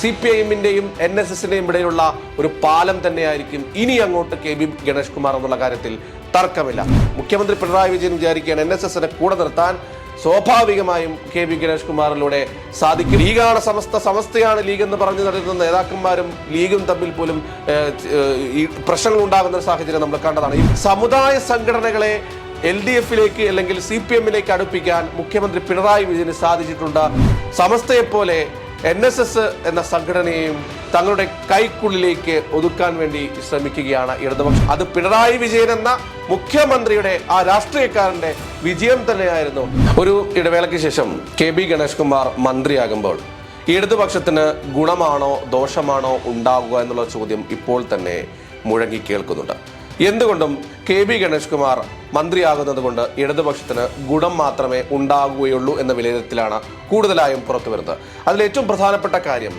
C P I N S എസിന്റെയും ഇടയിലുള്ള ഒരു പാലം തന്നെയായിരിക്കും ഇനി അങ്ങോട്ട് കെ ബി ഗണേഷ് കുമാർ എന്നുള്ള കാര്യത്തിൽ തർക്കമില്ല. മുഖ്യമന്ത്രി പിണറായി വിജയൻ വിചാരിക്കുകയാണ് എൻ എസ് എസിനെ കൂടെ നിർത്താൻ സ്വാഭാവികമായും കെ വി ഗണേഷ് കുമാറിലൂടെ സാധിക്കും. ലീഗാണ് സമസ്ത സമസ്തയാണ് ലീഗ് എന്ന് പറഞ്ഞു നടക്കുന്ന നേതാക്കന്മാരും ലീഗും തമ്മിൽ പോലും ഈ പ്രശ്നങ്ങൾ ഉണ്ടാകുന്ന ഒരു സാഹചര്യം നമ്മൾ കണ്ടതാണ്. ഈ സമുദായ സംഘടനകളെ എൽ ഡി എഫിലേക്ക് അല്ലെങ്കിൽ സി പി എമ്മിലേക്ക് അടുപ്പിക്കാൻ മുഖ്യമന്ത്രി പിണറായി വിജയന് സാധിച്ചിട്ടുണ്ട്. സമസ്തയെ പോലെ എൻ എസ് എസ് എന്ന സംഘടനയെയും തങ്ങളുടെ കൈക്കുള്ളിലേക്ക് ഒതുക്കാൻ വേണ്ടി ശ്രമിക്കുകയാണ് ഇടതുപക്ഷം. അത് പിണറായി വിജയൻ എന്ന മുഖ്യമന്ത്രിയുടെ ആ രാഷ്ട്രീയക്കാരന്റെ വിജയം തന്നെയായിരുന്നു. ഒരു ഇടവേളയ്ക്ക് ശേഷം കെ ബി ഗണേഷ് കുമാർ മന്ത്രിയാകുമ്പോൾ ഇടതുപക്ഷത്തിന് ഗുണമാണോ ദോഷമാണോ ഉണ്ടാകുക എന്നുള്ള ചോദ്യം ഇപ്പോൾ തന്നെ മുഴങ്ങി കേൾക്കുന്നുണ്ട്. എന്തുകൊണ്ടും കെ ബി ഗണേഷ് കുമാർ മന്ത്രിയാകുന്നത് കൊണ്ട് ഇടതുപക്ഷത്തിന് ഗുണം മാത്രമേ ഉണ്ടാകുകയുള്ളൂ എന്ന വിലയിരുത്തലാണ് കൂടുതലായും പുറത്തു വരുന്നത്. അതിൽ ഏറ്റവും പ്രധാനപ്പെട്ട കാര്യം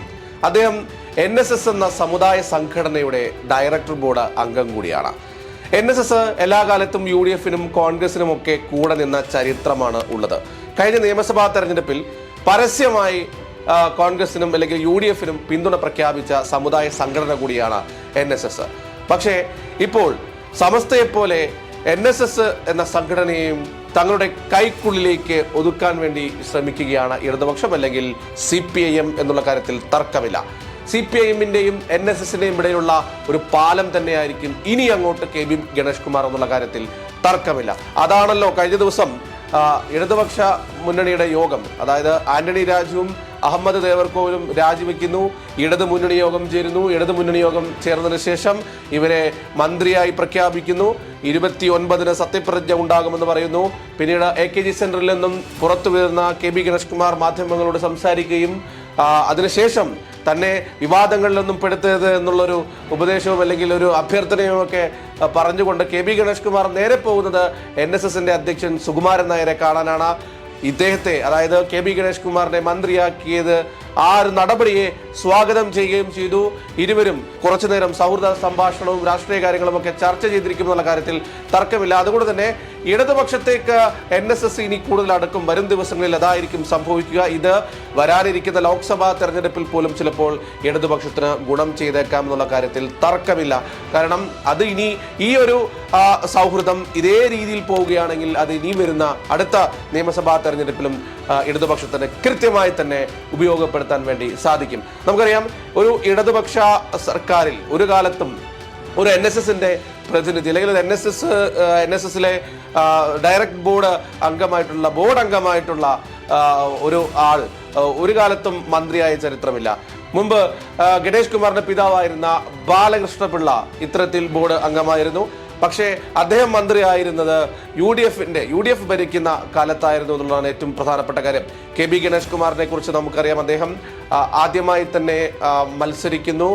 അദ്ദേഹം എൻ എസ് എസ് എന്ന സമുദായ സംഘടനയുടെ ഡയറക്ടർ ബോർഡ് അംഗം കൂടിയാണ്. എൻ എസ് എസ് എല്ലാ കാലത്തും യു ഡി എഫിനും കോൺഗ്രസിനും ഒക്കെ കൂടെ നിന്ന ചരിത്രമാണ് ഉള്ളത്. കഴിഞ്ഞ നിയമസഭാ തെരഞ്ഞെടുപ്പിൽ പരസ്യമായി കോൺഗ്രസിനും അല്ലെങ്കിൽ യു ഡി എഫിനും പിന്തുണ പ്രഖ്യാപിച്ച സമുദായ സംഘടന കൂടിയാണ് എൻ എസ് എസ്. പക്ഷേ ഇപ്പോൾ സമസ്തയെപ്പോലെ എൻ എസ് എസ് എന്ന സംഘടനയും തങ്ങളുടെ കൈക്കുള്ളിലേക്ക് ഒതുക്കാൻ വേണ്ടി ശ്രമിക്കുകയാണ് ഇടതുപക്ഷം അല്ലെങ്കിൽ സി പി ഐ എം എന്നുള്ള കാര്യത്തിൽ തർക്കമില്ല. സി പി ഐ എമ്മിന്റെയും എൻ എസ് എസിന്റെയും ഇടയിലുള്ള ഒരു പാലം തന്നെയായിരിക്കും ഇനി അങ്ങോട്ട് കെ ബി ഗണേഷ് കുമാർ എന്നുള്ള കാര്യത്തിൽ തർക്കമില്ല. അതാണല്ലോ കഴിഞ്ഞ ദിവസം ഇടതുപക്ഷ മുന്നണിയുടെ യോഗം അതായത് ആന്റണി രാജുവും അഹമ്മദ് ദേവർകോവിലും രാജിവെക്കുന്നു. ഇടതു മുന്നണി യോഗം ചേരുന്നു. ഇടതു മുന്നണി യോഗം ചേർന്നതിന് ശേഷം ഇവരെ മന്ത്രിയായി പ്രഖ്യാപിക്കുന്നു. ഇരുപത്തി ഒൻപതിന് സത്യപ്രതിജ്ഞ ഉണ്ടാകുമെന്ന് പറയുന്നു. പിന്നീട് എ കെ ജി സെന്ററിൽ നിന്നും പുറത്തു വരുന്ന കെ ബി ഗണേഷ് കുമാർ മാധ്യമങ്ങളോട് സംസാരിക്കുകയും അതിനുശേഷം തന്നെ വിവാദങ്ങളിലൊന്നും പെടുത്തരുത് എന്നുള്ളൊരു ഉപദേശവും അല്ലെങ്കിൽ ഒരു അഭ്യർത്ഥനയും ഒക്കെ പറഞ്ഞുകൊണ്ട് കെ ബി ഗണേഷ് കുമാർ നേരെ പോകുന്നത് എൻ എസ് എസിന്റെ അധ്യക്ഷൻ സുകുമാരൻ നായരെ കാണാനാണ്. ഇദ്ദേഹത്തെ അതായത് കെ ബി ഗണേഷ് കുമാറിനെ മന്ത്രിയാക്കിയത് ആ ഒരു നടപടിയെ സ്വാഗതം ചെയ്യുകയും ചെയ്തു. ഇരുവരും കുറച്ചു നേരം സൗഹൃദ സംഭാഷണവും രാഷ്ട്രീയ കാര്യങ്ങളും ഒക്കെ ചർച്ച ചെയ്തിരിക്കും എന്നുള്ള കാര്യത്തിൽ തർക്കമില്ല. അതുകൊണ്ട് തന്നെ ഇടതുപക്ഷത്തേക്ക് എൻ എസ് എസ് ഇനി കൂടുതൽ അടുക്കും. വരും ദിവസങ്ങളിൽ അതായിരിക്കും സംഭവിക്കുക. ഇത് വരാനിരിക്കുന്ന ലോക്സഭാ തെരഞ്ഞെടുപ്പിൽ പോലും ചിലപ്പോൾ ഇടതുപക്ഷത്തിന് ഗുണം ചെയ്തേക്കാം എന്നുള്ള കാര്യത്തിൽ തർക്കമില്ല. കാരണം അത് ഇനി ഈ ഒരു സൗഹൃദം ഇതേ രീതിയിൽ പോവുകയാണെങ്കിൽ അത് ഇനി വരുന്ന അടുത്ത നിയമസഭാ തെരഞ്ഞെടുപ്പിലും ഇടതുപക്ഷത്തിന് കൃത്യമായി തന്നെ ഉപയോഗപ്പെടുത്താൻ വേണ്ടി സാധിക്കും. നമുക്കറിയാം ഒരു ഇടതുപക്ഷ സർക്കാരിൽ ഒരു കാലത്തും ഒരു എൻ എസ് എസിന്റെ പ്രതിനിധി അല്ലെങ്കിൽ N S S N S എസിലെ ഡയറക്ട് ബോർഡ് അംഗമായിട്ടുള്ള ബോർഡ് അംഗമായിട്ടുള്ള ഒരു ആൾ ഒരു കാലത്തും മന്ത്രിയായ ചരിത്രമില്ല. മുമ്പ് ഗണേഷ് കുമാറിന്റെ പിതാവായിരുന്ന ബാലകൃഷ്ണപിള്ള ഇത്തരത്തിൽ ബോർഡ് അംഗമായിരുന്നു. പക്ഷേ അദ്ദേഹം മന്ത്രിയായിരുന്നത് യു ഡി എഫിന്റെ യു ഡി എഫ് ഭരിക്കുന്ന കാലത്തായിരുന്നു എന്നുള്ളതാണ് ഏറ്റവും പ്രധാനപ്പെട്ട കാര്യം. കെ ബി ഗണേഷ് കുമാറിനെ കുറിച്ച് നമുക്കറിയാം. അദ്ദേഹം ആദ്യമായി തന്നെ മത്സരിക്കുന്നു.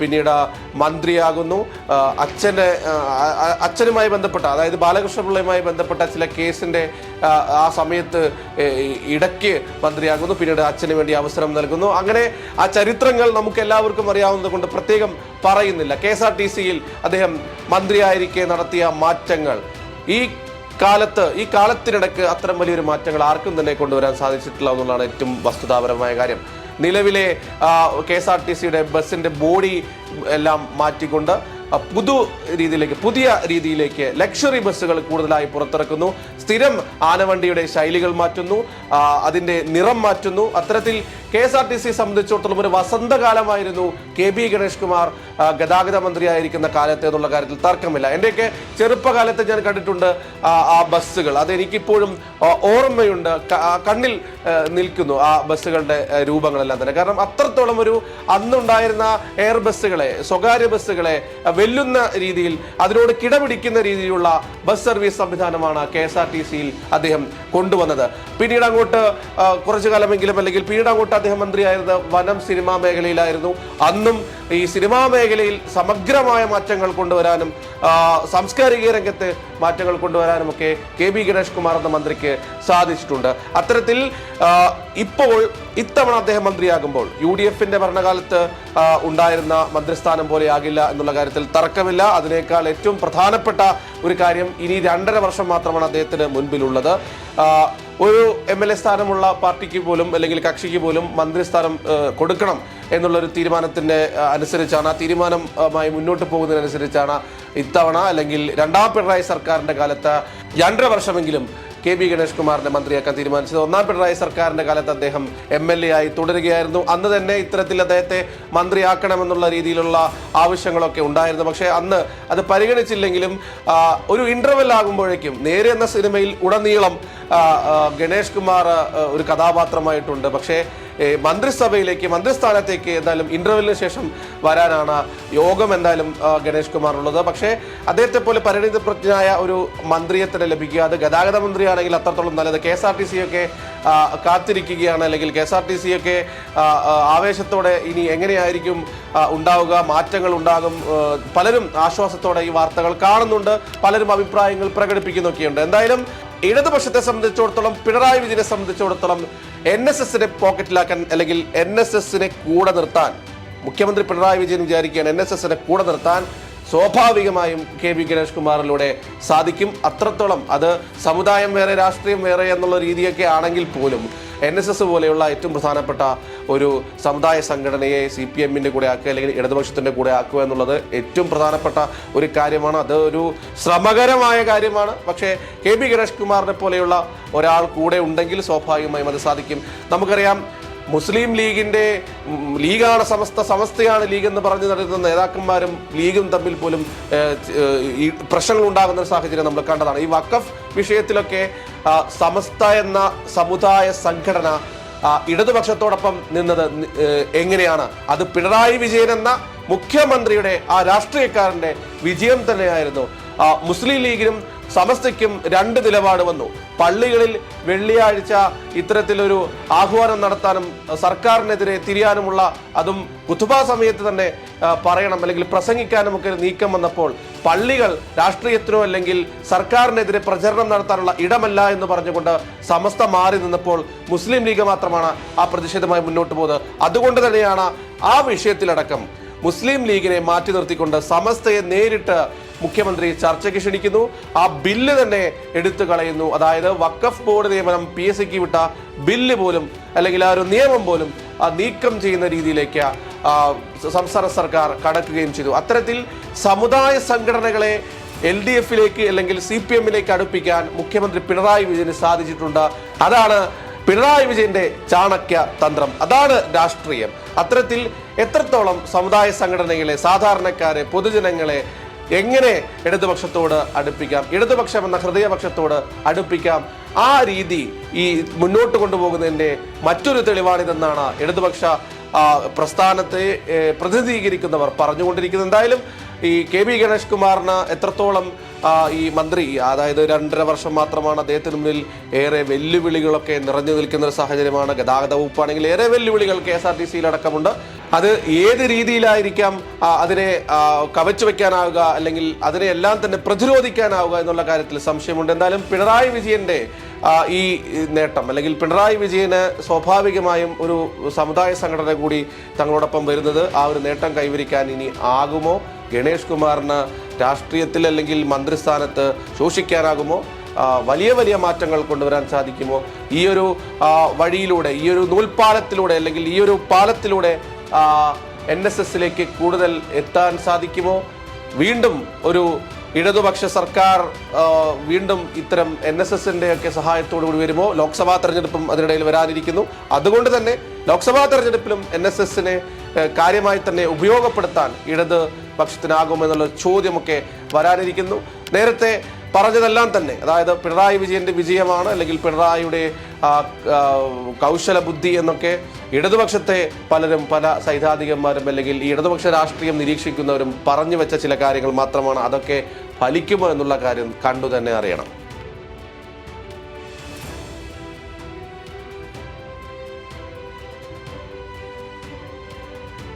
പിന്നീട് മന്ത്രിയാകുന്നു. അച്ഛനെ അച്ഛനുമായി ബന്ധപ്പെട്ട അതായത് ബാലകൃഷ്ണപിള്ളയുമായി ബന്ധപ്പെട്ട ചില കേസിന്റെ ആ, സമയത്ത് ഇടയ്ക്ക് മന്ത്രിയാകുന്നു. പിന്നീട് അച്ഛന് വേണ്ടി അവസരം നൽകുന്നു. അങ്ങനെ ആ ചരിത്രങ്ങൾ നമുക്ക് എല്ലാവർക്കും അറിയാവുന്നത് കൊണ്ട് പ്രത്യേകം പറയുന്നില്ല. കെ എസ് ആർ ടി സിയിൽ അദ്ദേഹം മന്ത്രിയായിരിക്കെ നടത്തിയ മാറ്റങ്ങൾ. ഈ കാലത്ത് ഈ കാലത്തിനിടയ്ക്ക് അത്തരം വലിയൊരു മാറ്റങ്ങൾ ആർക്കും തന്നെ കൊണ്ടുവരാൻ സാധിച്ചിട്ടില്ല എന്നുള്ളതാണ് ഏറ്റവും വസ്തുതാപരമായ കാര്യം. നിലവിലെ കെ എസ് ആർ ടി സിയുടെ ബസ്സിന്റെ ബോഡി എല്ലാം മാറ്റിക്കൊണ്ട് പുതു രീതിയിലേക്ക് പുതിയ രീതിയിലേക്ക് ലക്ഷറി ബസ്സുകൾ കൂടുതലായി പുറത്തിറക്കുന്നു. സ്ഥിരം ആനവണ്ടിയുടെ ശൈലികൾ മാറ്റുന്നു. അതിന്റെ നിറം മാറ്റുന്നു. അത്തരത്തിൽ K S R T C സംബന്ധിച്ചിടത്തോളം ഒരു വസന്തകാലമായിരുന്നു കെ ബി ഗണേഷ് കുമാർ ഗതാഗത മന്ത്രിയായിരിക്കുന്ന കാലത്ത് എന്നുള്ള കാര്യത്തിൽ തർക്കമില്ല. എന്റെയൊക്കെ ചെറുപ്പകാലത്ത് ഞാൻ കണ്ടിട്ടുണ്ട് ആ, ബസ്സുകൾ. അതെനിക്കിപ്പോഴും ഓർമ്മയുണ്ട്. കണ്ണിൽ നിൽക്കുന്നു ആ ബസ്സുകളുടെ രൂപങ്ങളെല്ലാം തന്നെ. കാരണം അത്രത്തോളം ഒരു അന്നുണ്ടായിരുന്ന എയർ ബസ്സുകളെ സ്വകാര്യ ബസ്സുകളെ വെല്ലുന്ന രീതിയിൽ അതിനോട് കിടപിടിക്കുന്ന രീതിയിലുള്ള ബസ് സർവീസ് സംവിധാനമാണ് കെ എസ് ആർ ടി സിയിൽ അദ്ദേഹം കൊണ്ടുവന്നത്. പിന്നീട് അങ്ങോട്ട് കുറച്ചു കാലമെങ്കിലും അല്ലെങ്കിൽ പിന്നീട് അങ്ങോട്ട് അദ്ദേഹം മന്ത്രിയായിരുന്ന വനം സിനിമാ മേഖലയിലായിരുന്നു. അന്നും ഈ സിനിമാ മേഖലയിൽ സമഗ്രമായ മാറ്റങ്ങൾ കൊണ്ടുവരാനും സാംസ്കാരിക രംഗത്ത് മാറ്റങ്ങൾ കൊണ്ടുവരാനും ഒക്കെ കെ ബി ഗണേഷ് കുമാർ എന്ന മന്ത്രിക്ക് സാധിച്ചിട്ടുണ്ട്. അത്തരത്തിൽ ഇപ്പോൾ ഇത്തവണ അദ്ദേഹം മന്ത്രിയാകുമ്പോൾ യു ഡി എഫിന്റെ ഭരണകാലത്ത് ഉണ്ടായിരുന്ന മന്ത്രിസ്ഥാനം പോലെയാകില്ല എന്നുള്ള കാര്യത്തിൽ തർക്കമില്ല. അതിനേക്കാൾ ഏറ്റവും പ്രധാനപ്പെട്ട ഒരു കാര്യം ഇനി രണ്ടര വർഷം മാത്രമാണ് അദ്ദേഹത്തിന് മുൻപിലുള്ളത്. ഒരു എം എൽ എ സ്ഥാനമുള്ള പാർട്ടിക്ക് പോലും അല്ലെങ്കിൽ കക്ഷിക്ക് പോലും മന്ത്രിസ്ഥാനം കൊടുക്കണം എന്നുള്ളൊരു തീരുമാനത്തിന്റെ ആ, അനുസരിച്ചാണ്. ആ തീരുമാനമായി മുന്നോട്ട് പോകുന്നതിനനുസരിച്ചാണ് ഇത്തവണ അല്ലെങ്കിൽ രണ്ടാം പിണറായി സർക്കാരിന്റെ കാലത്ത് രണ്ടര വർഷമെങ്കിലും കെ ബി ഗണേഷ് കുമാറിനെ മന്ത്രിയാക്കാൻ തീരുമാനിച്ചത്. ഒന്നാം പിണറായി സർക്കാരിന്റെ കാലത്ത് അദ്ദേഹം എം എൽ എ ആയി തുടരുകയായിരുന്നു. അന്ന് തന്നെ ഇത്തരത്തിൽ അദ്ദേഹത്തെ മന്ത്രിയാക്കണമെന്നുള്ള രീതിയിലുള്ള ആവശ്യങ്ങളൊക്കെ ഉണ്ടായിരുന്നു. പക്ഷേ അന്ന് അത് പരിഗണിച്ചില്ലെങ്കിലും ഒരു ഇന്റർവെൽ ആകുമ്പോഴേക്കും നേരെ എന്ന സിനിമയിൽ ഉടനീളം ഗണേഷ് കുമാർ ഒരു കഥാപാത്രമായിട്ടുണ്ട്. പക്ഷേ മന്ത്രിസഭയിലേക്ക് മന്ത്രിസ്ഥാനത്തേക്ക് എന്തായാലും ഇന്റർവ്യൂവിന് ശേഷം വരാനാണ് യോഗം എന്തായാലും ഗണേഷ് കുമാറിനുള്ളത് പക്ഷേ അദ്ദേഹത്തെ പോലെ പരിണിതപ്രജ്ഞനായ ഒരു മന്ത്രിയെ തന്നെ ലഭിക്കുക അത് ഗതാഗത മന്ത്രിയാണെങ്കിൽ അത്രത്തോളം നല്ലത്. K S R T C ഒക്കെ കാത്തിരിക്കുകയാണ്. അല്ലെങ്കിൽ K S R T C ഒക്കെ ആ, ആ, ആവേശത്തോടെ ഇനി എങ്ങനെയായിരിക്കും ഉണ്ടാവുക? മാറ്റങ്ങൾ ഉണ്ടാകും. പലരും ആശ്വാസത്തോടെ ഈ വാർത്തകൾ കാണുന്നുണ്ട്. പലരും അഭിപ്രായങ്ങൾ പ്രകടിപ്പിക്കുന്നൊക്കെയുണ്ട്. എന്തായാലും ഇടതുപക്ഷത്തെ സംബന്ധിച്ചിടത്തോളം പിണറായി വിജയനെ സംബന്ധിച്ചിടത്തോളം എൻ എസ് എസിനെ പോക്കറ്റിലാക്കാൻ അല്ലെങ്കിൽ എൻ എസ് എസിനെ കൂടെ നിർത്താൻ മുഖ്യമന്ത്രി പിണറായി വിജയൻ വിചാരിക്കുകയാണ് എൻ എസ് എസിനെ കൂടെ നിർത്താൻ സ്വാഭാവികമായും കെ വി ഗണേഷ് കുമാറിലൂടെ സാധിക്കും. അത്രത്തോളം അത് സമുദായം വേറെ രാഷ്ട്രീയം വേറെ എന്നുള്ള രീതിയൊക്കെ ആണെങ്കിൽ പോലും എൻ എസ് എസ് പോലെയുള്ള ഏറ്റവും പ്രധാനപ്പെട്ട ഒരു സമുദായ സംഘടനയെ സി പി എമ്മിന്റെ കൂടെ ആക്കുക അല്ലെങ്കിൽ ഇടതുപക്ഷത്തിന്റെ കൂടെ ആക്കുക എന്നുള്ളത് ഏറ്റവും പ്രധാനപ്പെട്ട ഒരു കാര്യമാണ്. അതൊരു ശ്രമകരമായ കാര്യമാണ്. പക്ഷേ കെ ബി ഗണേഷ് കുമാറിനെ പോലെയുള്ള ഒരാൾ കൂടെ ഉണ്ടെങ്കിൽ സ്വാഭാവികമായും അത് സാധിക്കും. നമുക്കറിയാം മുസ്ലിം ലീഗിന്റെ ലീഗാണ് സമസ്ത സമസ്തയാണ് ലീഗ് എന്ന് പറഞ്ഞു നടക്കുന്ന നേതാക്കന്മാരും ലീഗും തമ്മിൽ പോലും ഈ പ്രശ്നങ്ങൾ ഉണ്ടാകുന്ന സാഹചര്യം നമ്മൾ കണ്ടതാണ്. ഈ വഖഫ് വിഷയത്തിലൊക്കെ സമസ്ത എന്ന സമുദായ സംഘടന ഇടതുപക്ഷത്തോടൊപ്പം നിന്നത് എങ്ങനെയാണ്? അത് പിണറായി വിജയൻ എന്ന മുഖ്യമന്ത്രിയുടെ ആ രാഷ്ട്രീയക്കാരന്റെ വിജയം തന്നെയായിരുന്നു. മുസ്ലിം ലീഗിനും സമസ്തയ്ക്കും രണ്ട് നിലപാട് വന്നു. പള്ളികളിൽ വെള്ളിയാഴ്ച ഇത്തരത്തിലൊരു ആഹ്വാനം നടത്താനും സർക്കാരിനെതിരെ തിരിയാനുമുള്ള അതും കുത്തുബ സമയത്ത് തന്നെ പറയണം അല്ലെങ്കിൽ പ്രസംഗിക്കാനും ഒക്കെ നീക്കം വന്നപ്പോൾ പള്ളികൾ രാഷ്ട്രീയത്തിനോ അല്ലെങ്കിൽ സർക്കാരിനെതിരെ പ്രചരണം നടത്താനുള്ള ഇടമല്ല എന്ന് പറഞ്ഞുകൊണ്ട് സമസ്ത മാറി നിന്നപ്പോൾ മുസ്ലിം ലീഗ് മാത്രമാണ് ആ പ്രതിഷേധമായി മുന്നോട്ട് പോകുന്നത് അതുകൊണ്ട് തന്നെയാണ് ആ വിഷയത്തിലടക്കം മുസ്ലിം ലീഗിനെ മാറ്റി നിർത്തിക്കൊണ്ട് സമസ്തയെ നേരിട്ട് മുഖ്യമന്ത്രി ചർച്ചയ്ക്ക് ക്ഷണിക്കുന്നു. ആ ബില്ല് തന്നെ എടുത്തു കളയുന്നു. അതായത് വക്കഫ് ബോർഡ് നിയമനം പി എസ് സിക്ക് വിട്ട ബില്ല് പോലും അല്ലെങ്കിൽ ആ ഒരു നിയമം പോലും നീക്കം ചെയ്യുന്ന രീതിയിലേക്ക് സംസ്ഥാന സർക്കാർ കടക്കുകയും ചെയ്തു. അത്തരത്തിൽ സമുദായ സംഘടനകളെ എൽ ഡി എഫിലേക്ക് അല്ലെങ്കിൽ സി പി എമ്മിലേക്ക് അടുപ്പിക്കാൻ മുഖ്യമന്ത്രി പിണറായി വിജയന് സാധിച്ചിട്ടുണ്ട്. അതാണ് പിണറായി വിജയന്റെ ചാണക്യ തന്ത്രം. അതാണ് രാഷ്ട്രീയം. അത്തരത്തിൽ എത്രത്തോളം സമുദായ സംഘടനകളെ സാധാരണക്കാരെ പൊതുജനങ്ങളെ എങ്ങനെ ഇടതുപക്ഷത്തോട് അടുപ്പിക്കാം? ഇടതുപക്ഷം എന്ന ഹൃദയപക്ഷത്തോട് അടുപ്പിക്കാം? ആ രീതി ഈ മുന്നോട്ട് കൊണ്ടുപോകുന്നതിന്റെ മറ്റൊരു തെളിവാണിതെന്നാണ് ഇടതുപക്ഷ പ്രസ്ഥാനത്തെ പ്രതിനിധീകരിക്കുന്നവർ പറഞ്ഞുകൊണ്ടിരിക്കുന്നത്. എന്തായാലും ഈ കെ വി ഗണേഷ് കുമാറിന് എത്രത്തോളം ഈ മന്ത്രി അതായത് രണ്ടര വർഷം മാത്രമാണ് അദ്ദേഹത്തിന് മുന്നിൽ ഏറെ വെല്ലുവിളികളൊക്കെ നിറഞ്ഞു നിൽക്കുന്ന ഒരു സാഹചര്യമാണ് ഗതാഗത വകുപ്പാണെങ്കിൽ ഏറെ വെല്ലുവിളികൾ കെ എസ് ആർ ടി സിയിൽ അടക്കമുണ്ട് അത് ഏത് രീതിയിലായിരിക്കാം അതിനെ കവച്ചു വെക്കാനാവുക അല്ലെങ്കിൽ അതിനെ എല്ലാം തന്നെ പ്രതിരോധിക്കാനാവുക എന്നുള്ള കാര്യത്തിൽ സംശയമുണ്ട്. എന്തായാലും പിണറായി വിജയന്റെ ഈ നേട്ടം അല്ലെങ്കിൽ പിണറായി വിജയന് സ്വാഭാവികമായും ഒരു സമുദായ സംഘടന കൂടി തങ്ങളോടൊപ്പം വരുന്നത് ആ ഒരു നേട്ടം കൈവരിക്കാൻ ഇനി ആകുമോ? ഗണേഷ് കുമാറിന് രാഷ്ട്രീയത്തിൽ അല്ലെങ്കിൽ മന്ത്രിസ്ഥാനത്ത് ശോഷിക്കാനാകുമോ? വലിയ വലിയ മാറ്റങ്ങൾ കൊണ്ടുവരാൻ സാധിക്കുമോ? ഈ ഒരു വഴിയിലൂടെ ഈ ഒരു നൂൽപ്പാലത്തിലൂടെ അല്ലെങ്കിൽ ഈ ഒരു പാലത്തിലൂടെ എൻ എസ് എസിലേക്ക് കൂടുതൽ എത്താൻ സാധിക്കുമോ? വീണ്ടും ഒരു ഇടതുപക്ഷ സർക്കാർ വീണ്ടും ഇത്തരം എൻ എസ് എസിന്റെ ഒക്കെ സഹായത്തോടു കൂടി വരുമോ? ലോക്സഭാ തെരഞ്ഞെടുപ്പും അതിനിടയിൽ വരാനിരിക്കുന്നു. അതുകൊണ്ട് തന്നെ ലോക്സഭാ തെരഞ്ഞെടുപ്പിലും എൻ എസ് എസിനെ കാര്യമായി തന്നെ ഉപയോഗപ്പെടുത്താൻ ഇടത് പക്ഷത്തിനാകുമെന്നുള്ള ചോദ്യമൊക്കെ വരാനിരിക്കുന്നു. നേരത്തെ പറഞ്ഞതെല്ലാം തന്നെ അതായത് പിണറായി വിജയന്റെ വിജയമാണ് അല്ലെങ്കിൽ പിണറായിയുടെ ആ, ആ, കൗശല ബുദ്ധി എന്നൊക്കെ ഇടതുപക്ഷത്തെ പലരും പല സൈദ്ധാന്തികന്മാരും അല്ലെങ്കിൽ ഈ ഇടതുപക്ഷ രാഷ്ട്രീയം നിരീക്ഷിക്കുന്നവരും പറഞ്ഞു വെച്ച ചില കാര്യങ്ങൾ മാത്രമാണ് അതൊക്കെ ഫലിക്കുമോ എന്നുള്ള കാര്യം കണ്ടു തന്നെ അറിയണം.